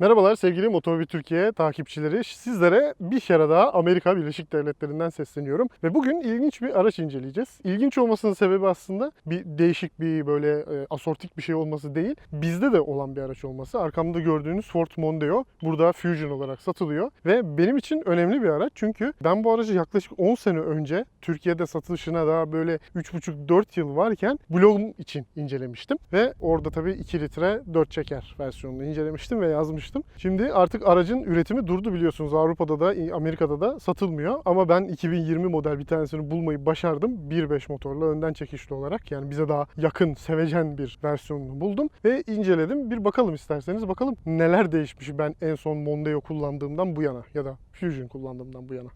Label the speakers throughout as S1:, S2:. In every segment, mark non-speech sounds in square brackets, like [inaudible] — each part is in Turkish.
S1: Merhabalar sevgili Motomobil Türkiye takipçileri. Sizlere bir kere daha Amerika Birleşik Devletleri'nden sesleniyorum. Ve bugün ilginç bir araç inceleyeceğiz. İlginç olmasının sebebi aslında bir değişik bir böyle e, asortik bir şey olması değil. Bizde de olan bir araç olması. Arkamda gördüğünüz Ford Mondeo burada Fusion olarak satılıyor. Ve benim için önemli bir araç. Çünkü ben bu aracı yaklaşık 10 sene önce Türkiye'de satılışına daha böyle 3,5-4 yıl varken blogum için incelemiştim. Ve orada tabii 2 litre 4 çeker versiyonunu incelemiştim ve yazmıştım. Şimdi artık aracın üretimi durdu biliyorsunuz. Avrupa'da da Amerika'da da satılmıyor. Ama ben 2020 model bir tanesini bulmayı başardım. 1.5 motorla önden çekişli olarak. Yani bize daha yakın, sevecen bir versiyonunu buldum. Ve inceledim. Bir bakalım isterseniz. Bakalım neler değişmiş ben en son Mondeo kullandığımdan bu yana. Ya da Fusion kullandığımdan bu yana.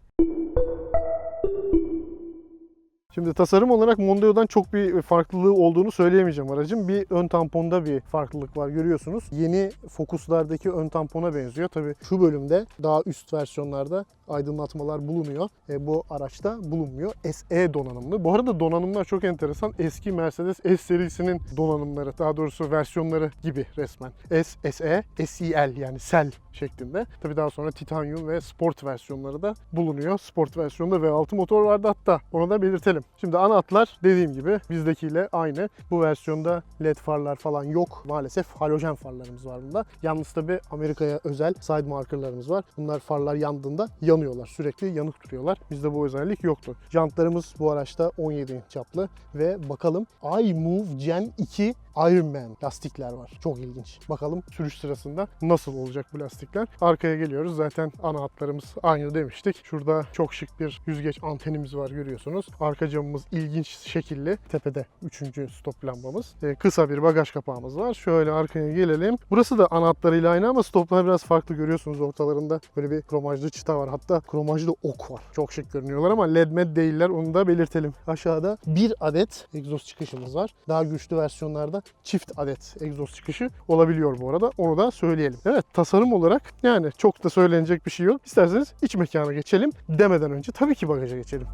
S1: Şimdi tasarım olarak Mondeo'dan çok bir farklılığı olduğunu söyleyemeyeceğim aracın. Bir ön tamponda bir farklılık var görüyorsunuz. Yeni Focus'lardaki ön tampona benziyor. Tabii şu bölümde daha üst versiyonlarda aydınlatmalar bulunuyor. E, bu araçta bulunmuyor. SE donanımlı. Bu arada donanımlar çok enteresan. Eski Mercedes S serisinin donanımları, daha doğrusu versiyonları gibi resmen. S, SE, SEL yani SEL şeklinde. Tabii daha sonra titanyum ve sport versiyonları da bulunuyor. Sport versiyonunda V6 motor vardı hatta. Onu da belirtelim. Şimdi ana hatlar dediğim gibi bizdekiyle aynı. Bu versiyonda led farlar falan yok. Maalesef halojen farlarımız var bunda. Yalnız tabii Amerika'ya özel side markerlarımız var. Bunlar farlar yandığında yanıyorlar. Sürekli yanık duruyorlar. Bizde bu özellik yoktu. Jantlarımız bu araçta 17 inç çaplı ve bakalım iMove Gen 2 Ironman lastikler var. Çok ilginç. Bakalım sürüş sırasında nasıl olacak bu lastikler. Arkaya geliyoruz. Zaten ana hatlarımız aynı demiştik. Şurada çok şık bir yüzgeç antenimiz var görüyorsunuz. Arka camımız ilginç şekilli. Tepede 3. stop lambamız. Ee, kısa bir bagaj kapağımız var. Şöyle arkaya gelelim. Burası da ana hatlarıyla aynı ama stoplar biraz farklı görüyorsunuz ortalarında. Böyle bir kromajlı çıta var. Hatta kromajlı ok var. Çok şık görünüyorlar ama led med değiller. Onu da belirtelim. Aşağıda bir adet egzoz çıkışımız var. Daha güçlü versiyonlarda çift adet egzoz çıkışı olabiliyor bu arada. Onu da söyleyelim. Evet tasarım olarak yani çok da söylenecek bir şey yok. İsterseniz iç mekana geçelim demeden önce tabii ki bagaja geçelim.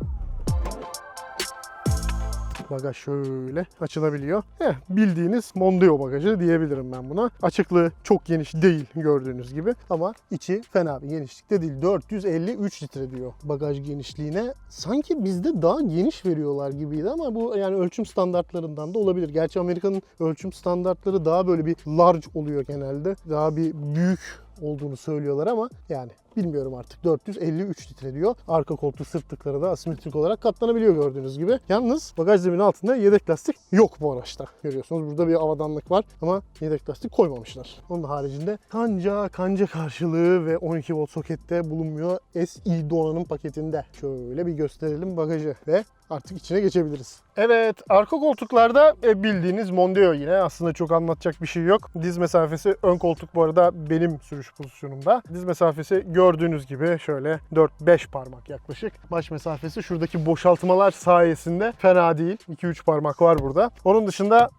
S1: Bagaj şöyle açılabiliyor. Eh, bildiğiniz Mondeo bagajı diyebilirim ben buna. Açıklığı çok geniş değil gördüğünüz gibi ama içi fena bir genişlikte değil. 453 litre diyor bagaj genişliğine. Sanki bizde daha geniş veriyorlar gibiydi ama bu yani ölçüm standartlarından da olabilir. Gerçi Amerika'nın ölçüm standartları daha böyle bir large oluyor genelde. Daha bir büyük olduğunu söylüyorlar ama yani bilmiyorum artık 453 litre diyor. Arka koltuk sırtlıkları da asimetrik olarak katlanabiliyor gördüğünüz gibi. Yalnız bagaj zeminin altında yedek lastik yok bu araçta. Görüyorsunuz burada bir avadanlık var ama yedek lastik koymamışlar. Onun haricinde kanca kanca karşılığı ve 12 volt sokette bulunmuyor SI donanım paketinde. Şöyle bir gösterelim bagajı ve artık içine geçebiliriz. Evet arka koltuklarda e, bildiğiniz Mondeo yine aslında çok anlatacak bir şey yok. Diz mesafesi ön koltuk bu arada benim sürüş pozisyonumda. Diz mesafesi gördüğünüz gibi şöyle 4-5 parmak yaklaşık. Baş mesafesi şuradaki boşaltmalar sayesinde fena değil. 2-3 parmak var burada. Onun dışında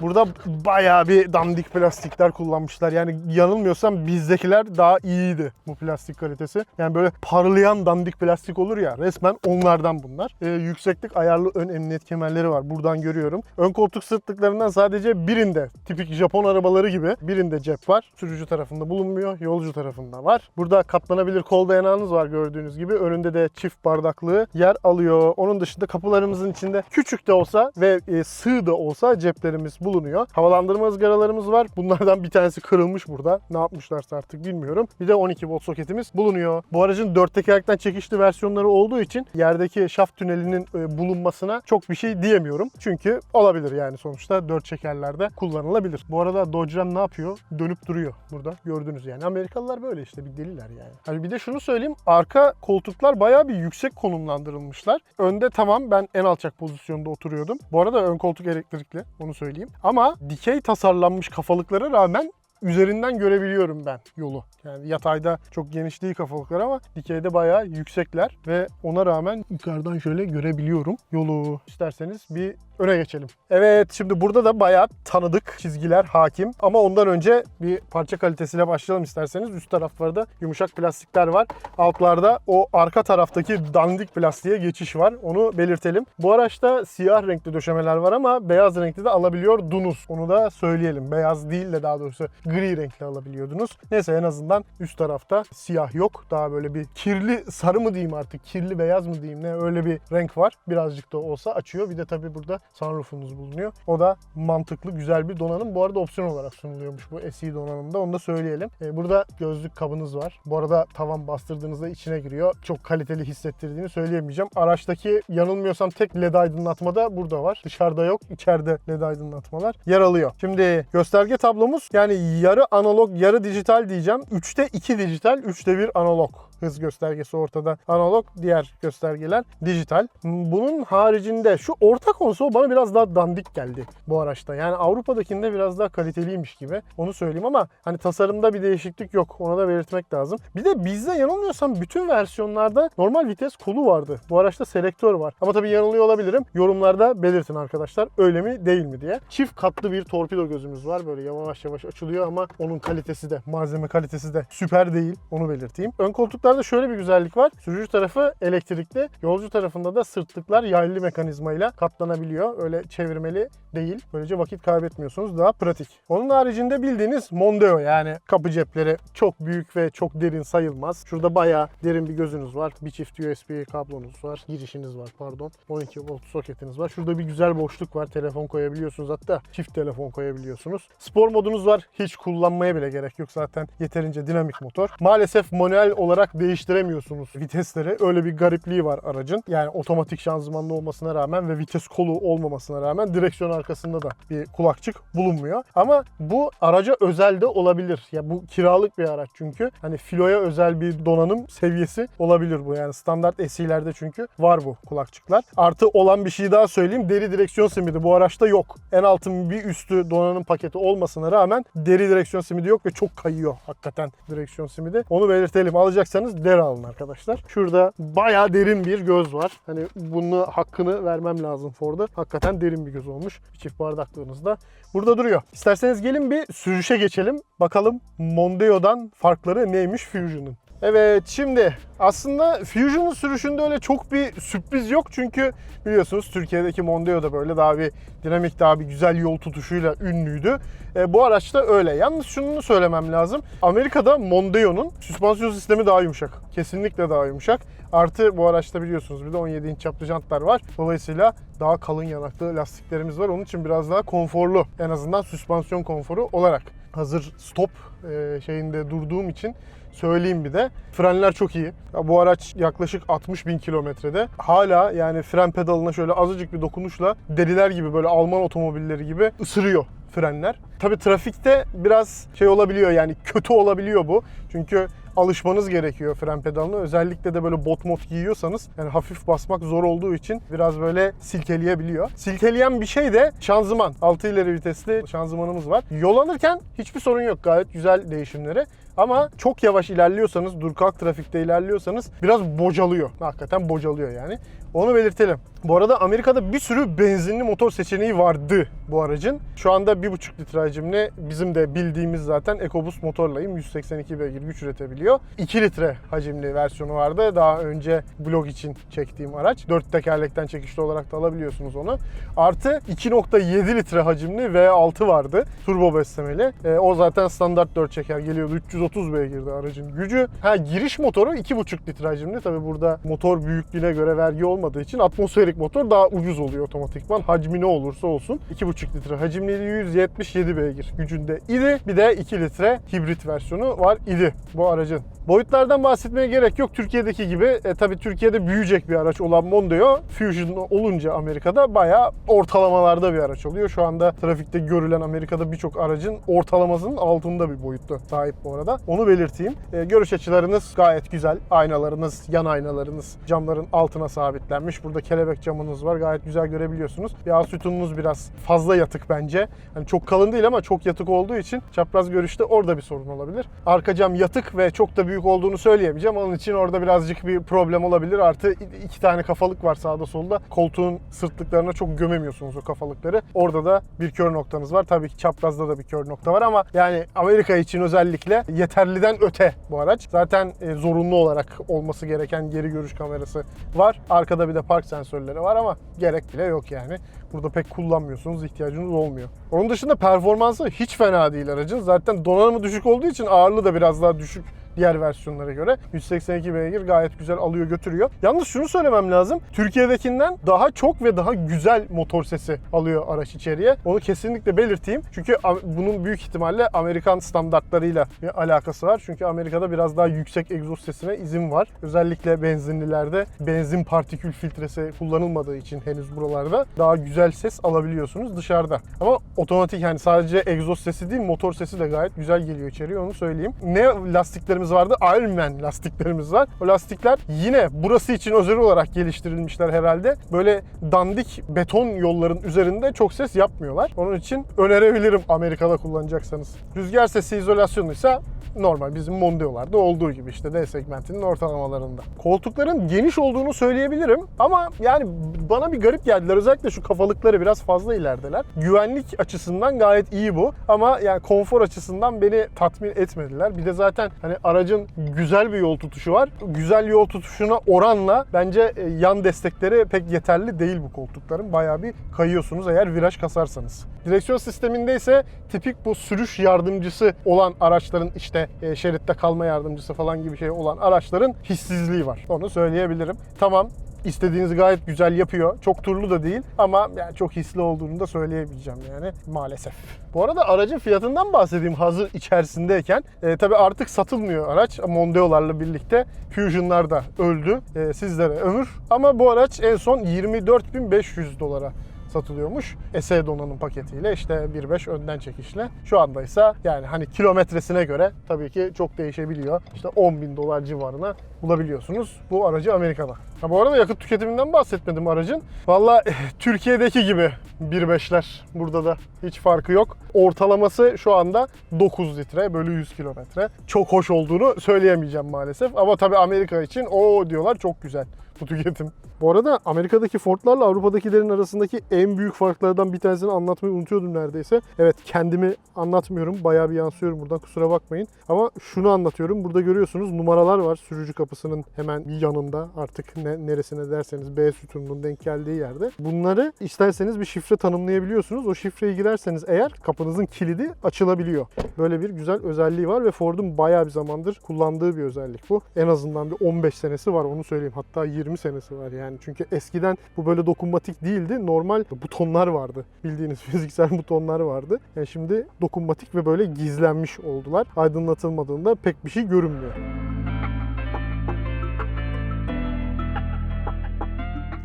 S1: Burada bayağı bir dandik plastikler kullanmışlar. Yani yanılmıyorsam bizdekiler daha iyiydi bu plastik kalitesi. Yani böyle parlayan dandik plastik olur ya resmen onlardan bunlar. Ee, yükseklik ayarlı ön emniyet kemerleri var. Buradan görüyorum. Ön koltuk sırtlıklarından sadece birinde tipik Japon arabaları gibi birinde cep var. Sürücü tarafında bulunmuyor. Yolcu tarafında var. Burada katlanabilir kol dayanağınız var gördüğünüz gibi. Önünde de çift bardaklığı yer alıyor. Onun dışında kapılarımızın içinde küçük de olsa ve e, sığ da olsa ceplerimiz bulunuyor. Havalandırma ızgaralarımız var. Bunlardan bir tanesi kırılmış burada. Ne yapmışlarsa artık bilmiyorum. Bir de 12 volt soketimiz bulunuyor. Bu aracın dört tekerlekten çekişli versiyonları olduğu için yerdeki şaft tünelinin e, bulunmasına çok bir şey diyemiyorum. Çünkü olabilir yani sonuçta dört çekerlerde kullanılabilir. Bu arada Dodge Ram ne yapıyor? Dönüp duruyor burada. Gördünüz yani. Amerikalılar böyle işte bir deliler yani. Hani bir de şunu söyleyeyim. Arka koltuklar bayağı bir yüksek konumlandırılmışlar. Önde tamam ben en alçak pozisyonda oturuyordum. Bu arada ön koltuk elektrikli onu söyleyeyim. Ama dikey tasarlanmış kafalıklara rağmen üzerinden görebiliyorum ben yolu. Yani yatayda çok geniş değil kafalıklar ama dikeyde bayağı yüksekler ve ona rağmen yukarıdan şöyle görebiliyorum yolu. İsterseniz bir öne geçelim. Evet şimdi burada da bayağı tanıdık çizgiler hakim. Ama ondan önce bir parça kalitesiyle başlayalım isterseniz. Üst taraflarda yumuşak plastikler var. Altlarda o arka taraftaki dandik plastiğe geçiş var. Onu belirtelim. Bu araçta siyah renkli döşemeler var ama beyaz renkli de alabiliyordunuz. Onu da söyleyelim. Beyaz değil de daha doğrusu gri renkli alabiliyordunuz. Neyse en azından üst tarafta siyah yok. Daha böyle bir kirli sarı mı diyeyim artık, kirli beyaz mı diyeyim ne öyle bir renk var. Birazcık da olsa açıyor. Bir de tabii burada sunroofumuz bulunuyor. O da mantıklı, güzel bir donanım. Bu arada opsiyon olarak sunuluyormuş bu SE donanımda. Onu da söyleyelim. Ee, burada gözlük kabınız var. Bu arada tavan bastırdığınızda içine giriyor. Çok kaliteli hissettirdiğini söyleyemeyeceğim. Araçtaki yanılmıyorsam tek led aydınlatma da burada var. Dışarıda yok. içeride led aydınlatmalar yer alıyor. Şimdi gösterge tablomuz yani yarı analog yarı dijital diyeceğim. 3'te 2 dijital, 3'te 1 analog hız göstergesi ortada. Analog, diğer göstergeler dijital. Bunun haricinde şu orta konsol bana biraz daha dandik geldi bu araçta. Yani Avrupa'dakinde biraz daha kaliteliymiş gibi. Onu söyleyeyim ama hani tasarımda bir değişiklik yok. Ona da belirtmek lazım. Bir de bizde yanılmıyorsam bütün versiyonlarda normal vites kolu vardı. Bu araçta selektör var. Ama tabii yanılıyor olabilirim. Yorumlarda belirtin arkadaşlar. Öyle mi değil mi diye. Çift katlı bir torpido gözümüz var. Böyle yavaş yavaş açılıyor ama onun kalitesi de malzeme kalitesi de süper değil. Onu belirteyim. Ön koltuklarda şöyle bir güzellik var. Sürücü tarafı elektrikli. Yolcu tarafında da sırtlıklar yaylı mekanizmayla katlanabiliyor. Öyle çevirmeli değil. Böylece vakit kaybetmiyorsunuz. Daha pratik. Onun haricinde bildiğiniz Mondeo yani kapı cepleri çok büyük ve çok derin sayılmaz. Şurada bayağı derin bir gözünüz var. Bir çift USB kablonuz var. Girişiniz var pardon. 12 volt soketiniz var. Şurada bir güzel boşluk var. Telefon koyabiliyorsunuz hatta. Çift telefon koyabiliyorsunuz. Spor modunuz var. Hiç kullanmaya bile gerek yok zaten. Yeterince dinamik motor. Maalesef manuel olarak değiştiremiyorsunuz vitesleri. Öyle bir garipliği var aracın. Yani otomatik şanzımanlı olmasına rağmen ve vites kolu olmamasına rağmen direksiyon arkasında da bir kulakçık bulunmuyor. Ama bu araca özel de olabilir. Ya bu kiralık bir araç çünkü. Hani filoya özel bir donanım seviyesi olabilir bu. Yani standart SE'lerde çünkü var bu kulakçıklar. Artı olan bir şey daha söyleyeyim. Deri direksiyon simidi bu araçta yok. En altın bir üstü donanım paketi olmasına rağmen deri direksiyon simidi yok ve çok kayıyor hakikaten direksiyon simidi. Onu belirtelim. Alacaksanız deri alın arkadaşlar. Şurada bayağı derin bir göz var. Hani bunu hakkını vermem lazım Ford'a. Hakikaten derin bir göz olmuş. Bir çift bardaklığınız da burada duruyor. İsterseniz gelin bir sürüşe geçelim. Bakalım Mondeo'dan farkları neymiş Fusion'ın. Evet şimdi aslında Fusion'un sürüşünde öyle çok bir sürpriz yok çünkü biliyorsunuz Türkiye'deki Mondeo da böyle daha bir dinamik daha bir güzel yol tutuşuyla ünlüydü. E, bu araçta öyle. Yalnız şunu söylemem lazım. Amerika'da Mondeo'nun süspansiyon sistemi daha yumuşak. Kesinlikle daha yumuşak. Artı bu araçta biliyorsunuz bir de 17 inç çaplı jantlar var. Dolayısıyla daha kalın yanaklı lastiklerimiz var. Onun için biraz daha konforlu. En azından süspansiyon konforu olarak. Hazır stop e, şeyinde durduğum için söyleyeyim bir de. Frenler çok iyi. Ya bu araç yaklaşık 60 bin kilometrede. Hala yani fren pedalına şöyle azıcık bir dokunuşla deriler gibi böyle Alman otomobilleri gibi ısırıyor frenler. Tabii trafikte biraz şey olabiliyor yani kötü olabiliyor bu. Çünkü alışmanız gerekiyor fren pedalına. Özellikle de böyle bot mod giyiyorsanız yani hafif basmak zor olduğu için biraz böyle silkeleyebiliyor. Silkeleyen bir şey de şanzıman. 6 ileri vitesli şanzımanımız var. Yol alırken hiçbir sorun yok. Gayet güzel değişimleri. Ama çok yavaş ilerliyorsanız, dur kalk trafikte ilerliyorsanız biraz bocalıyor. Hakikaten bocalıyor yani. Onu belirtelim. Bu arada Amerika'da bir sürü benzinli motor seçeneği vardı bu aracın. Şu anda 1.5 litre hacimli bizim de bildiğimiz zaten EcoBoost motorlayım 182 beygir güç üretebiliyor. 2 litre hacimli versiyonu vardı. Daha önce blog için çektiğim araç. 4 tekerlekten çekişli olarak da alabiliyorsunuz onu. Artı 2.7 litre hacimli V6 vardı. Turbo beslemeli. E, o zaten standart 4 çeker geliyordu. 330 beygirdi aracın gücü. Ha giriş motoru 2.5 litre hacimli. Tabi burada motor büyüklüğüne göre vergi olmadığı için atmosferik motor daha ucuz oluyor otomatikman. Hacmi ne olursa olsun. 2.5 litre hacimli 177 beygir gücünde idi. Bir de 2 litre hibrit versiyonu var idi bu aracın. Boyutlardan bahsetmeye gerek yok. Türkiye'deki gibi e, tabii Türkiye'de büyüyecek bir araç olan Mondeo Fusion olunca Amerika'da bayağı ortalamalarda bir araç oluyor. Şu anda trafikte görülen Amerika'da birçok aracın ortalamasının altında bir boyutta sahip bu arada. Onu belirteyim. E, görüş açılarınız gayet güzel. Aynalarınız, yan aynalarınız camların altına sabitlenmiş. Burada kelebek camınız var. Gayet güzel görebiliyorsunuz. Yağ sütununuz biraz fazla yatık bence. Hani çok kalın değil ama çok yatık olduğu için çapraz görüşte orada bir sorun olabilir. Arka cam yatık ve çok da büyük olduğunu söyleyemeyeceğim. Onun için orada birazcık bir problem olabilir. Artı iki tane kafalık var sağda solda. Koltuğun sırtlıklarına çok gömemiyorsunuz o kafalıkları. Orada da bir kör noktanız var. Tabii ki çaprazda da bir kör nokta var ama yani Amerika için özellikle yeterliden öte bu araç. Zaten e, zorunlu olarak olması gereken geri görüş kamerası var. Arkada bir de park sensörleri var ama gerek bile yok yani. Burada pek kullanmıyorsunuz, ihtiyacınız olmuyor. Onun dışında performansı hiç fena değil aracın. Zaten donanımı düşük olduğu için ağırlığı da biraz daha düşük diğer versiyonlara göre. 182 beygir gayet güzel alıyor götürüyor. Yalnız şunu söylemem lazım. Türkiye'dekinden daha çok ve daha güzel motor sesi alıyor araç içeriye. Onu kesinlikle belirteyim. Çünkü bunun büyük ihtimalle Amerikan standartlarıyla bir alakası var. Çünkü Amerika'da biraz daha yüksek egzoz sesine izin var. Özellikle benzinlilerde benzin partikül filtresi kullanılmadığı için henüz buralarda daha güzel ses alabiliyorsunuz dışarıda. Ama otomatik yani sadece egzoz sesi değil motor sesi de gayet güzel geliyor içeriye onu söyleyeyim. Ne lastiklerimiz vardı? Iron Man lastiklerimiz var. O lastikler yine burası için özel olarak geliştirilmişler herhalde. Böyle dandik beton yolların üzerinde çok ses yapmıyorlar. Onun için önerebilirim Amerika'da kullanacaksanız. Rüzgar sesi izolasyonuysa normal bizim Mondeo'larda olduğu gibi işte D segmentinin ortalamalarında. Koltukların geniş olduğunu söyleyebilirim ama yani bana bir garip geldiler. Özellikle şu kafalıkları biraz fazla ilerideler. Güvenlik açısından gayet iyi bu ama yani konfor açısından beni tatmin etmediler. Bir de zaten hani aracın güzel bir yol tutuşu var. Güzel yol tutuşuna oranla bence e, yan destekleri pek yeterli değil bu koltukların. Bayağı bir kayıyorsunuz eğer viraj kasarsanız. Direksiyon sisteminde ise tipik bu sürüş yardımcısı olan araçların işte e, şeritte kalma yardımcısı falan gibi şey olan araçların hissizliği var. Onu söyleyebilirim. Tamam istediğiniz gayet güzel yapıyor. Çok turlu da değil ama yani çok hisli olduğunu da söyleyemeyeceğim yani maalesef. Bu arada aracın fiyatından bahsedeyim hazır içerisindeyken. E, tabii artık satılmıyor araç. Mondeo'larla birlikte Fusion'lar da öldü. E, sizlere ömür. Ama bu araç en son 24.500 dolara satılıyormuş. SE donanım paketiyle işte 1.5 önden çekişle. Şu anda ise yani hani kilometresine göre tabii ki çok değişebiliyor. İşte 10 bin dolar civarına bulabiliyorsunuz bu aracı Amerika'da. Ha bu arada yakıt tüketiminden bahsetmedim aracın. Valla Türkiye'deki gibi 1.5'ler burada da hiç farkı yok. Ortalaması şu anda 9 litre bölü 100 kilometre. Çok hoş olduğunu söyleyemeyeceğim maalesef. Ama tabii Amerika için o diyorlar çok güzel tüketim. Bu arada Amerika'daki Ford'larla Avrupa'dakilerin arasındaki en büyük farklardan bir tanesini anlatmayı unutuyordum neredeyse. Evet kendimi anlatmıyorum. Bayağı bir yansıyorum buradan kusura bakmayın. Ama şunu anlatıyorum. Burada görüyorsunuz numaralar var sürücü kapısının hemen yanında. Artık ne, neresine derseniz B sütununun denk geldiği yerde. Bunları isterseniz bir şifre tanımlayabiliyorsunuz. O şifreyi girerseniz eğer kapınızın kilidi açılabiliyor. Böyle bir güzel özelliği var ve Ford'un bayağı bir zamandır kullandığı bir özellik bu. En azından bir 15 senesi var onu söyleyeyim. Hatta 20 senesi var yani. Çünkü eskiden bu böyle dokunmatik değildi. Normal butonlar vardı. Bildiğiniz [laughs] fiziksel butonlar vardı. Yani şimdi dokunmatik ve böyle gizlenmiş oldular. Aydınlatılmadığında pek bir şey görünmüyor.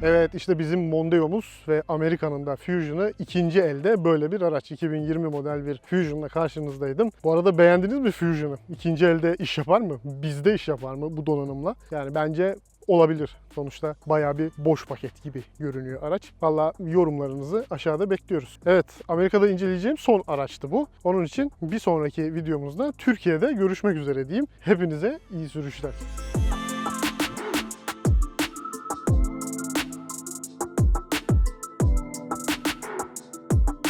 S1: Evet işte bizim Mondeo'muz ve Amerika'nın da Fusion'ı ikinci elde böyle bir araç. 2020 model bir Fusion'la karşınızdaydım. Bu arada beğendiniz mi Fusion'ı? İkinci elde iş yapar mı? Bizde iş yapar mı bu donanımla? Yani bence olabilir. Sonuçta bayağı bir boş paket gibi görünüyor araç. Valla yorumlarınızı aşağıda bekliyoruz. Evet Amerika'da inceleyeceğim son araçtı bu. Onun için bir sonraki videomuzda Türkiye'de görüşmek üzere diyeyim. Hepinize iyi sürüşler.